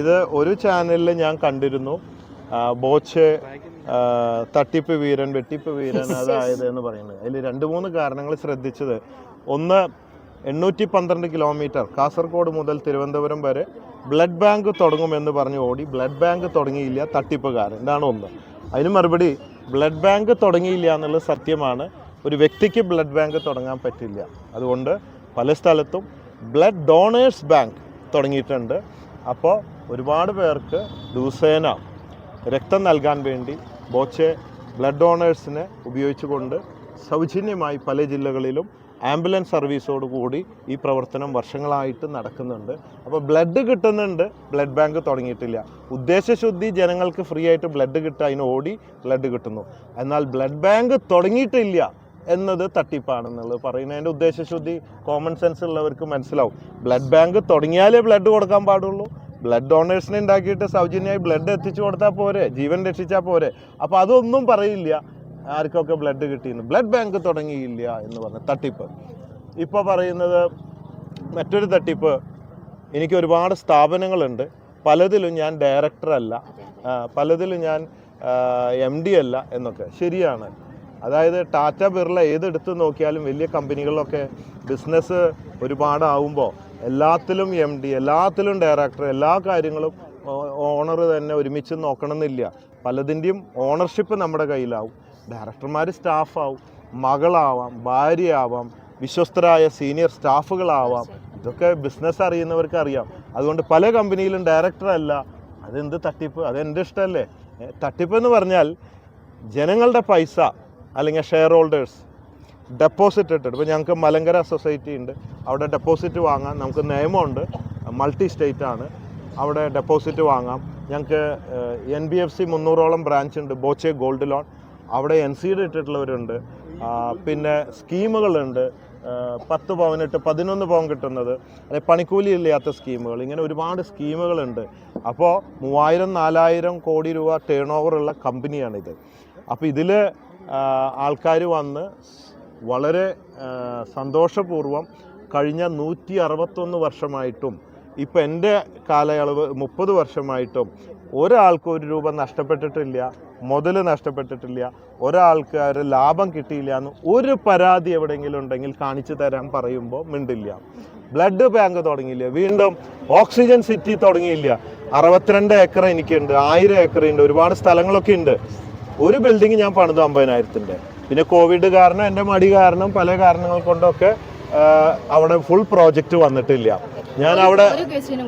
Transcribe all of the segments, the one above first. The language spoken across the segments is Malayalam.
ഇത് ഒരു ചാനലിൽ ഞാൻ കണ്ടിരുന്നു. ബോച്ച് തട്ടിപ്പ് വീരൻ വെട്ടിപ്പ് വീരൻ അതായത് എന്ന് പറയുന്നത്. അതിൽ രണ്ട് മൂന്ന് കാരണങ്ങൾ ശ്രദ്ധിച്ചത്. ഒന്ന് എണ്ണൂറ്റി പന്ത്രണ്ട് കിലോമീറ്റർ കാസർഗോഡ് മുതൽ തിരുവനന്തപുരം വരെ ബ്ലഡ് ബാങ്ക് തുടങ്ങുമെന്ന് പറഞ്ഞ് ഓടി. ബ്ലഡ് ബാങ്ക് തുടങ്ങിയില്ല തട്ടിപ്പുകാരൻ. ഇതാണ് ഒന്ന്. അതിന് മറുപടി ബ്ലഡ് ബാങ്ക് തുടങ്ങിയില്ല എന്നുള്ളത് സത്യമാണ്. ഒരു വ്യക്തിക്ക് ബ്ലഡ് ബാങ്ക് തുടങ്ങാൻ പറ്റില്ല. അതുകൊണ്ട് പല സ്ഥലത്തും ബ്ലഡ് ഡോണേഴ്സ് ബാങ്ക് തുടങ്ങിയിട്ടുണ്ട്. അപ്പോൾ ഒരുപാട് പേർക്ക് ദിവസേന രക്തം നൽകാൻ വേണ്ടി ബോച്ചെ ബ്ലഡ് ഡോണേഴ്സിനെ ഉപയോഗിച്ചുകൊണ്ട് സൗജന്യമായി പല ജില്ലകളിലും ആംബുലൻസ് സർവീസോട് കൂടി ഈ പ്രവർത്തനം വർഷങ്ങളായിട്ട് നടക്കുന്നുണ്ട്. അപ്പോൾ ബ്ലഡ് കിട്ടുന്നുണ്ട് ബ്ലഡ് ബാങ്ക് തുടങ്ങിയിട്ടില്ല. ഉദ്ദേശശുദ്ധി ജനങ്ങൾക്ക് ഫ്രീ ആയിട്ട് ബ്ലഡ് കിട്ടുക അതിന് ഓടി ബ്ലഡ് കിട്ടുന്നു. എന്നാൽ ബ്ലഡ് ബാങ്ക് തുടങ്ങിയിട്ടില്ല എന്നത് തട്ടിപ്പാണെന്നുള്ളത് പറയുന്നതിന്റെ ഉദ്ദേശശുദ്ധി കോമൺ സെൻസ് ഉള്ളവർക്ക് മനസ്സിലാവും. ബ്ലഡ് ബാങ്ക് തുടങ്ങിയാലേ ബ്ലഡ് കൊടുക്കാൻ പാടുള്ളൂ. ബ്ലഡ് ഡോണേഴ്സിനെ ഉണ്ടാക്കിയിട്ട് സൗജന്യമായി ബ്ലഡ് എത്തിച്ചു കൊടുത്താൽ പോരെ ജീവൻ രക്ഷിച്ചാൽ പോരെ. അപ്പോൾ അതൊന്നും പറയില്ല ആർക്കൊക്കെ ബ്ലഡ് കിട്ടിയെന്ന് ബ്ലഡ് ബാങ്ക് തുടങ്ങിയില്ല എന്ന് പറഞ്ഞ തട്ടിപ്പ്. ഇപ്പോൾ പറയുന്നത് മറ്റൊരു തട്ടിപ്പ്. എനിക്ക് ഒരുപാട് സ്ഥാപനങ്ങളുണ്ട്. പലതിലും ഞാൻ ഡയറക്ടറല്ല പലതിലും ഞാൻ എം ഡി അല്ല എന്നൊക്കെ. ശരിയാണ്. അതായത് ടാറ്റ ബിർള ഏതെടുത്ത് നോക്കിയാലും വലിയ കമ്പനികളിലൊക്കെ ബിസിനസ് ഒരുപാടാവുമ്പോൾ എല്ലാത്തിലും എം ഡി എല്ലാത്തിലും ഡയറക്ടർ എല്ലാ കാര്യങ്ങളും ഓണർ തന്നെ ഒരുമിച്ച് നോക്കണമെന്നില്ല. പലതിന്റെയും ഓണർഷിപ്പ് നമ്മുടെ കയ്യിലാവും. ഡയറക്ടർമാർ സ്റ്റാഫാവും മകളാവാം ഭാര്യയാവാം വിശ്വസ്തരായ സീനിയർ സ്റ്റാഫുകളാവാം ഇതൊക്കെ ബിസിനസ് അറിയുന്നവർക്ക് അറിയാം. അതുകൊണ്ട് പല കമ്പനിയിലും ഡയറക്ടർ അല്ല. അതെന്ത് തട്ടിപ്പ്? അതെന്റെ ഇഷ്ടമല്ലേ തട്ടിപ്പ് എന്ന് പറഞ്ഞാൽ ജനങ്ങളുടെ പൈസ അല്ലെങ്കിൽ ഷെയർ ഹോൾഡേഴ്സ് ഡെപ്പോസിറ്റ് ഇട്ടിട്ട്. ഇപ്പോൾ ഞങ്ങൾക്ക് മലങ്കര സൊസൈറ്റി ഉണ്ട്. അവിടെ ഡെപ്പോസിറ്റ് വാങ്ങാം. നമുക്ക് നിയമമുണ്ട്. മൾട്ടി സ്റ്റേറ്റ് ആണ്. അവിടെ ഡെപ്പോസിറ്റ് വാങ്ങാം. ഞങ്ങൾക്ക് എൻ ബി എഫ് സി മുന്നൂറോളം ബ്രാഞ്ച് ഉണ്ട്. ബോച്ചെ ഗോൾഡ് ലോൺ അവിടെ എൻ സി ഡി ഇട്ടിട്ടുള്ളവരുണ്ട്. പിന്നെ സ്കീമുകളുണ്ട്. പത്ത് പവനിട്ട് പതിനൊന്ന് പവൻ കിട്ടുന്നത്. അതായത് പണിക്കൂലി ഇല്ലാത്ത സ്കീമുകൾ. ഇങ്ങനെ ഒരുപാട് സ്കീമുകളുണ്ട്. അപ്പോൾ മൂവായിരം നാലായിരം കോടി രൂപ ടേൺ ഓവറുള്ള കമ്പനിയാണിത് അപ്പോൾ ഇതിൽ ആൾക്കാർ വന്ന് വളരെ സന്തോഷപൂർവം സന്തോഷപൂർവം കഴിഞ്ഞ നൂറ്റി അറുപത്തൊന്ന് വർഷമായിട്ടും ഇപ്പം എന്റെ കാലയളവ് മുപ്പത് വർഷമായിട്ടും ഒരാൾക്കും ഒരു രൂപ നഷ്ടപ്പെട്ടിട്ടില്ല മുതൽ നഷ്ടപ്പെട്ടിട്ടില്ല ഒരാൾക്ക് ഒരു ലാഭം കിട്ടിയില്ല എന്ന് ഒരു പരാതി എവിടെയെങ്കിലും ഉണ്ടെങ്കിൽ കാണിച്ചു തരാൻ പറയുമ്പോൾ മിണ്ടില്ല. ബ്ലഡ് ബാങ്ക് തുടങ്ങിയില്ല വീണ്ടും ഓക്സിജൻ സിറ്റി തുടങ്ങിയില്ല. അറുപത്തിരണ്ട് ഏക്കർ എനിക്കുണ്ട് ആയിരം ഏക്കർ ഉണ്ട് ഒരുപാട് സ്ഥലങ്ങളൊക്കെ ഉണ്ട്. ഒരു ബിൽഡിംഗ് ഞാൻ പണിതു അമ്പതിനായിരത്തിന്റെ. പിന്നെ കോവിഡ് കാരണം എന്റെ മടി കാരണം പല കാരണങ്ങൾ കൊണ്ടൊക്കെ അവിടെ ഫുൾ പ്രോജക്റ്റ് വന്നിട്ടില്ല. ഞാൻ അവിടെ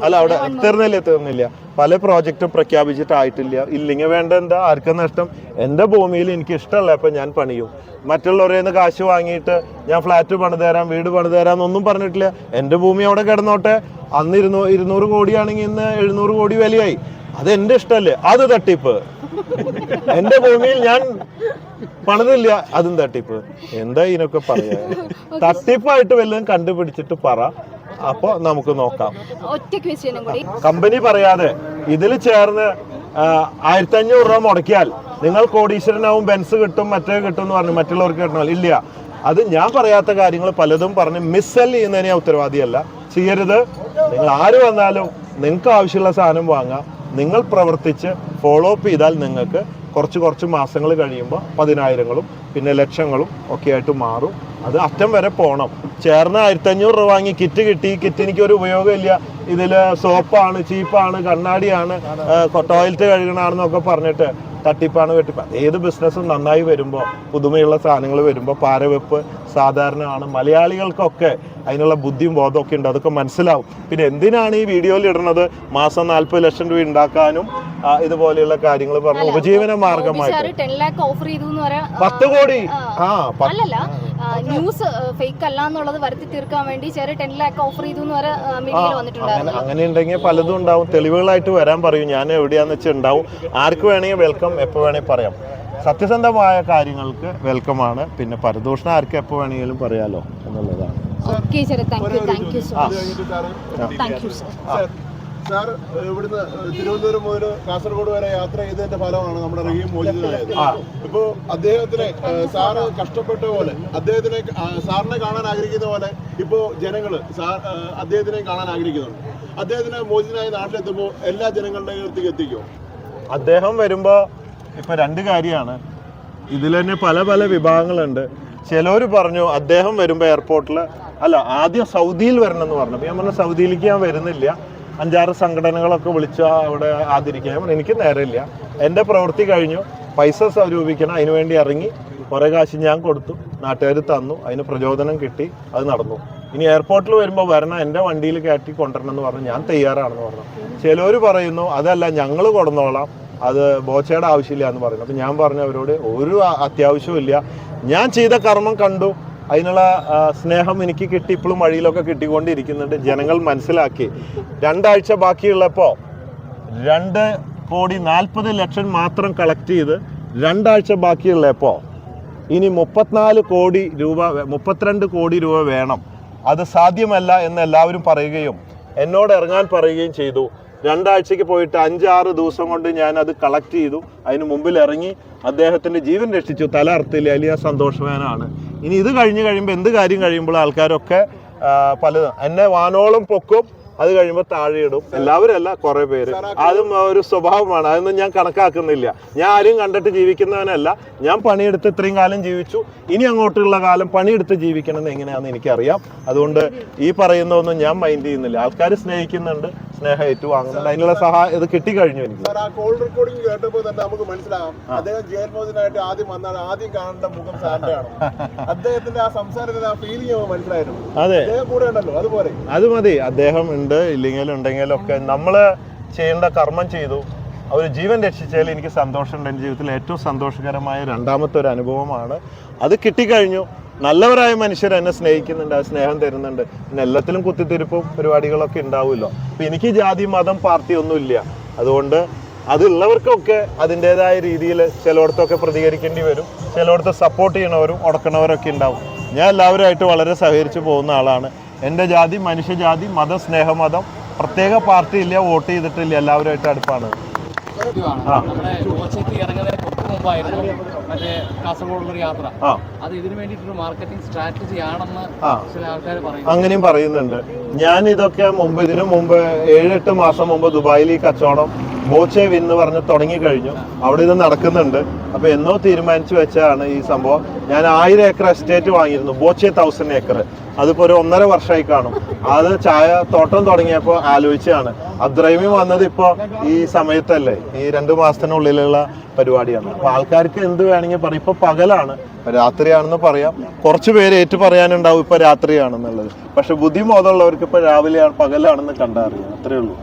അല്ല അവിടെ തീർന്നില്ല തീർന്നില്ല പല പ്രോജക്റ്റും പ്രഖ്യാപിച്ചിട്ടായിട്ടില്ല. ഇല്ലെങ്കിൽ വേണ്ട എന്താ ആർക്കും നഷ്ടം. എന്റെ ഭൂമിയിൽ എനിക്ക് ഇഷ്ടമല്ല അപ്പം ഞാൻ പണിയും. മറ്റുള്ളവരെ നിന്ന് കാശ് വാങ്ങിയിട്ട് ഞാൻ ഫ്ലാറ്റ് പണിതരാം തരാം വീട് പണിതരാം തരാം എന്നൊന്നും പറഞ്ഞിട്ടില്ല. എന്റെ ഭൂമി അവിടെ കിടന്നോട്ടെ. അന്ന് ഇരുന്നൂ ഇരുന്നൂറ് കോടിയാണെങ്കിൽ ഇന്ന് എഴുന്നൂറ് കോടി വിലയായി. അത് എന്റെ ഇഷ്ടമല്ലേ? അത് തട്ടിപ്പ്. എന്റെ ഭൂമിയിൽ ഞാൻ പണിതില്ല. അതും തട്ടിപ്പ്. എന്താ ഇതിനൊക്കെ പറയാ? തട്ടിപ്പായിട്ട് വല്ലതും കണ്ടുപിടിച്ചിട്ട് പറ. അപ്പൊ നമുക്ക് നോക്കാം. കമ്പനി പറയാതെ ഇതിൽ ചേർന്ന് ആയിരത്തി അഞ്ഞൂറ് രൂപ മുടക്കിയാൽ നിങ്ങൾ കോടീശ്വരനാവും ബെൻസ് കിട്ടും മറ്റേ കിട്ടും എന്ന് പറഞ്ഞു മറ്റുള്ളവർക്ക് കിട്ടണം ഇല്ല. അത് ഞാൻ പറയാത്ത കാര്യങ്ങൾ പലതും പറഞ്ഞ് മിസ്സൽ ചെയ്യുന്നതിന് ഞാൻ ഉത്തരവാദിയല്ല. ചെയ്യരുത്. നിങ്ങൾ ആര് വന്നാലും നിങ്ങൾക്ക് ആവശ്യമുള്ള സാധനം വാങ്ങാം. നിങ്ങൾ പ്രവർത്തിച്ച് ഫോളോ അപ്പ് ചെയ്താൽ നിങ്ങൾക്ക് കുറച്ച് കുറച്ച് മാസങ്ങൾ കഴിയുമ്പോൾ പതിനായിരങ്ങളും പിന്നെ ലക്ഷങ്ങളും ഒക്കെ ആയിട്ട് മാറും. അത് അറ്റം വരെ പോകണം ചേർന്ന് ആയിരത്തി അഞ്ഞൂറ് രൂപ വാങ്ങി കിറ്റ് കിട്ടി. കിറ്റ് എനിക്ക് ഒരു ഉപയോഗമില്ല. ഇതിൽ സോപ്പാണ് ചീപ്പാണ് കണ്ണാടിയാണ് ടോയ്ലറ്റ് കഴുകണാണെന്നൊക്കെ പറഞ്ഞിട്ട് തട്ടിപ്പാണ് വെട്ടിപ്പ്. ഏത് ബിസിനസ്സും നന്നായി വരുമ്പോൾ പുതുമയുള്ള സാധനങ്ങൾ വരുമ്പോൾ പാരവെപ്പ് സാധാരണമാണ്. മലയാളികൾക്കൊക്കെ അതിനുള്ള ബുദ്ധിയും ബോധമൊക്കെ ഉണ്ട്. അതൊക്കെ മനസ്സിലാവും. പിന്നെ എന്തിനാണ് ഈ വീഡിയോയിൽ ഇടുന്നത് മാസം നാൽപ്പത് ലക്ഷം രൂപ ഉണ്ടാക്കാനും ഇതുപോലെയുള്ള കാര്യങ്ങൾ പറഞ്ഞു ഉപജീവന മാർഗമായി പത്ത് കോടി? ആ ന്യൂസ് ഫേക്ക് അല്ല എന്നുള്ളത് വരുത്തി തീർക്കാൻ വേണ്ടി ചെറിയ ടെൻ ലാക്ക് ഓഫർ ചെയ്തു എന്ന് വരെ മീഡിയയിൽ അങ്ങനെ വന്നിട്ടുണ്ടായിരുന്നു. അങ്ങനെ ഉണ്ടെങ്കിൽ പലതും ഉണ്ടാവും. തെളിവുകളായിട്ട് വരാൻ പറയും. ഞാൻ എവിടെയാന്ന് വെച്ചാൽ ഉണ്ടാവും. ആർക്ക് വേണമെങ്കിൽ വെൽക്കം എപ്പോൾ വേണമെങ്കിൽ പറയാം. സത്യസന്ധമായ കാര്യങ്ങൾക്ക് വെൽക്കം ആണ് പിന്നെ പരദൂഷണം ആർക്ക് എപ്പോൾ വേണമെങ്കിലും പറയാലോ എന്നുള്ളതാണ്. Okay sir thank you thank you so much thank you sir sir ഇവിടുന്ന് തിരുവനന്തപുരം മുതൽ കാസർഗോഡ് വരെ യാത്ര ചെയ്തതിന്റെ ഫലമാണ് നമ്മുടെ റഹീം മോചിതനായത് ഇപ്പോ അദ്ദേഹത്തിനെ സാറ് കഷ്ടപ്പെട്ട പോലെ അദ്ദേഹത്തിനെ സാറിനെ കാണാൻ ആഗ്രഹിക്കുന്ന പോലെ ഇപ്പോ ജനങ്ങൾ സാർ അദ്ദേഹത്തിനെ കാണാൻ ആഗ്രഹിക്കുന്നുണ്ട്. അദ്ദേഹത്തിന് മോചിതനായ നാട്ടിലെത്തുമ്പോൾ എല്ലാ ജനങ്ങളുടെ അടുത്തേക്ക് എത്തിക്കും? അദ്ദേഹം വരുമ്പോൾ ഇപ്പൊ രണ്ട് കാര്യമാണ്. ഇതിൽ തന്നെ പല പല വിഭാഗങ്ങളുണ്ട്. ചിലവർ പറഞ്ഞു അദ്ദേഹം വരുമ്പോൾ എയർപോർട്ടിൽ അല്ല ആദ്യം സൗദിയിൽ വരണം എന്ന് പറഞ്ഞു ഞാൻ പറഞ്ഞു സൗദിയിലേക്ക് ഞാൻ വരുന്നില്ല. അഞ്ചാറ് സംഘടനകളൊക്കെ വിളിച്ച് അവിടെ ആദരിക്കാൻ എനിക്ക് നേരമില്ല. എന്റെ പ്രവൃത്തി കഴിഞ്ഞു. പൈസ സ്വരൂപിക്കണം. അതിനുവേണ്ടി ഇറങ്ങി കുറേ കാശ് ഞാൻ കൊടുത്തു. നാട്ടുകാർ തന്നു. അതിന് പ്രചോദനം കിട്ടി. അത് നടന്നു. ഇനി എയർപോർട്ടിൽ വരുമ്പോൾ വരണം. എന്റെ വണ്ടിയിൽ കയറ്റി കൊണ്ടുവരണം എന്ന് പറഞ്ഞു ഞാൻ തയ്യാറാണെന്ന് പറഞ്ഞു. ചിലർ പറയുന്നു അതല്ല ഞങ്ങൾ കൊടുന്നോളാം. അത് ബോച്ചയുടെ ആവശ്യമില്ല എന്ന് പറയുന്നു. അപ്പം ഞാൻ പറഞ്ഞു അവരോട് ഒരു അത്യാവശ്യവും ഇല്ല ഞാൻ ചെയ്ത കർമ്മം കണ്ടു. അതിനുള്ള സ്നേഹം എനിക്ക് കിട്ടി ഇപ്പോഴും വഴിയിലൊക്കെ കിട്ടിക്കൊണ്ടിരിക്കുന്നുണ്ട്. ജനങ്ങൾ മനസ്സിലാക്കി. രണ്ടാഴ്ച ബാക്കിയുള്ളപ്പോൾ രണ്ട് കോടി നാൽപ്പത് ലക്ഷം മാത്രം കളക്ട് ചെയ്ത് രണ്ടാഴ്ച ബാക്കിയുള്ളപ്പോൾ ഇനി മുപ്പത്തിനാല് കോടി രൂപ മുപ്പത്തിരണ്ട് കോടി രൂപ വേണം. അത് സാധ്യമല്ല എന്ന് എല്ലാവരും പറയുകയും എന്നോട് ഇറങ്ങാൻ പറയുകയും ചെയ്തു. രണ്ടാഴ്ചയ്ക്ക് പോയിട്ട് അഞ്ചാറ് ദിവസം കൊണ്ട് ഞാൻ അത് കളക്ട് ചെയ്തു. അതിന് മുമ്പിൽ ഇറങ്ങി അദ്ദേഹത്തിന്റെ ജീവൻ രക്ഷിച്ചു. തല അർത്തില്ല അലിയ സന്തോഷവാനാണ് ഇനി ഇത് കഴിഞ്ഞ് കഴിയുമ്പോൾ എന്ത് കാര്യം കഴിയുമ്പോൾ ആൾക്കാരൊക്കെ പലതും എന്നെ വാനോളം പൊക്കും അത് കഴിയുമ്പോൾ താഴെ ഇടും. എല്ലാവരും അല്ല കുറെ പേര്. അതും ഒരു സ്വഭാവമാണ്. അതൊന്നും ഞാൻ കണക്കാക്കുന്നില്ല. ഞാൻ ആരും കണ്ടിട്ട് ജീവിക്കുന്നവനല്ല. ഞാൻ പണിയെടുത്ത് ഇത്രയും കാലം ജീവിച്ചു. ഇനി അങ്ങോട്ടുള്ള കാലം പണിയെടുത്ത് ജീവിക്കണം എന്ന് എങ്ങനെയാണെന്ന് എനിക്കറിയാം. അതുകൊണ്ട് ഈ പറയുന്നതൊന്നും ഞാൻ മൈൻഡ് ചെയ്യുന്നില്ല. ആൾക്കാർ സ്നേഹിക്കുന്നുണ്ട്. സ്നേഹം ഏറ്റുവാങ്ങുന്നുണ്ട് അതിനുള്ള സഹായം ഇത് കിട്ടിക്കഴിഞ്ഞു എനിക്ക്. സാർ ആ കോൾ റെക്കോർഡിംഗ് കേട്ടപ്പോൾ തന്നെ നമുക്ക് മനസ്സിലാകാം. അദ്ദേഹം ജയർമോദിനായിട്ട് ആദ്യം വന്നാൽ ആദ്യം കാണേണ്ട മുഖം സാറിന്റെ ആണ്. അദ്ദേഹത്തിന്റെ ആ സംസാരത്തിന്റെ ആ ഫീലിംഗ് നമുക്ക് മനസ്സിലായിരുന്നു. അതെ. അദ്ദേഹം കൂടെ ഉണ്ടല്ലോ അതുപോലെ അത് മതി. അദ്ദേഹം ഉണ്ട് ഇല്ലെങ്കിലും ഉണ്ടെങ്കിലും ഒക്കെ. നമ്മൾ ചെയ്യേണ്ട കർമ്മം ചെയ്തു. അവർ ജീവൻ രക്ഷിച്ചാൽ എനിക്ക് സന്തോഷമുണ്ട്. എന്റെ ജീവിതത്തിൽ ഏറ്റവും സന്തോഷകരമായ രണ്ടാമത്തെ ഒരു അനുഭവമാണ്. അത് കിട്ടിക്കഴിഞ്ഞു. നല്ലവരായ മനുഷ്യർ എന്നെ സ്നേഹിക്കുന്നുണ്ട് ആ സ്നേഹം തരുന്നുണ്ട്. പിന്നെ എല്ലാത്തിലും കുത്തിത്തിരിപ്പും പരിപാടികളൊക്കെ ഉണ്ടാവുമല്ലോ. അപ്പം എനിക്ക് ജാതി മതം പാർട്ടി ഒന്നുമില്ല അതുകൊണ്ട് അതുള്ളവർക്കൊക്കെ അതിന്റെതായ രീതിയിൽ ചിലയിടത്തൊക്കെ പ്രതികരിക്കേണ്ടി വരും. ചിലയിടത്ത് സപ്പോർട്ട് ചെയ്യണവരും ഉടക്കണവരൊക്കെ ഉണ്ടാവും. ഞാൻ എല്ലാവരുമായിട്ട് വളരെ സഹകരിച്ച് പോകുന്ന ആളാണ്. എന്റെ ജാതി മനുഷ്യജാതി മതം സ്നേഹമതം പ്രത്യേക പാർട്ടി ഇല്ല വോട്ട് ചെയ്തിട്ടില്ല എല്ലാവരുമായിട്ട് അടുപ്പാണ്. നമ്മുടെ കോച്ചേക്ക് ഇറങ്ങുന്നതിന് തൊട്ട് മുമ്പായിരുന്നു മറ്റേ യാത്ര. അത് ഇതിനു വേണ്ടിയിട്ടൊരു മാർക്കറ്റിംഗ് സ്ട്രാറ്റജി ആണെന്ന് ചില ആൾക്കാർ പറയുന്നു. അങ്ങനെയും പറയുന്നുണ്ട്. ഞാൻ ഇതൊക്കെ മുമ്പ് ഇതിനു മുമ്പ് ഏഴെട്ട് മാസം മുമ്പ് ദുബായിൽ ഈ കച്ചവടം ബോച്ചെ വിൻ എന്ന് പറഞ്ഞ് തുടങ്ങി കഴിഞ്ഞു അവിടെ ഇത് നടക്കുന്നുണ്ട്. അപ്പൊ എന്നോ തീരുമാനിച്ചു വെച്ചാണ് ഈ സംഭവം. ഞാൻ ആയിരം ഏക്കർ എസ്റ്റേറ്റ് വാങ്ങിയിരുന്നു. ബോച്ചേ തൗസൻഡ് ഏക്കർ അതിപ്പോ ഒരു ഒന്നര വർഷമായി കാണും. അത് ചായ തോട്ടം തുടങ്ങിയപ്പോ ആലോചിച്ചാണ് അദ്രൈമി വന്നത് ഇപ്പോ ഈ സമയത്തല്ലേ? ഈ രണ്ടു മാസത്തിനുള്ളിലുള്ള പരിപാടിയാണ്. അപ്പൊ ആൾക്കാർക്ക് എന്ത് വേണമെങ്കിൽ പറയും. ഇപ്പൊ പകലാണ്. രാത്രിയാണെന്ന് പറയാം. കുറച്ച് പേര് ഏറ്റു പറയാനുണ്ടാവും ഇപ്പൊ രാത്രിയാണെന്നുള്ളത്. പക്ഷെ ബുദ്ധിമുട്ടുള്ളവർക്ക് ഇപ്പൊ രാവിലെയാണ് പകലാണെന്ന് കണ്ടറിയാം. അത്രേ ഉള്ളൂ.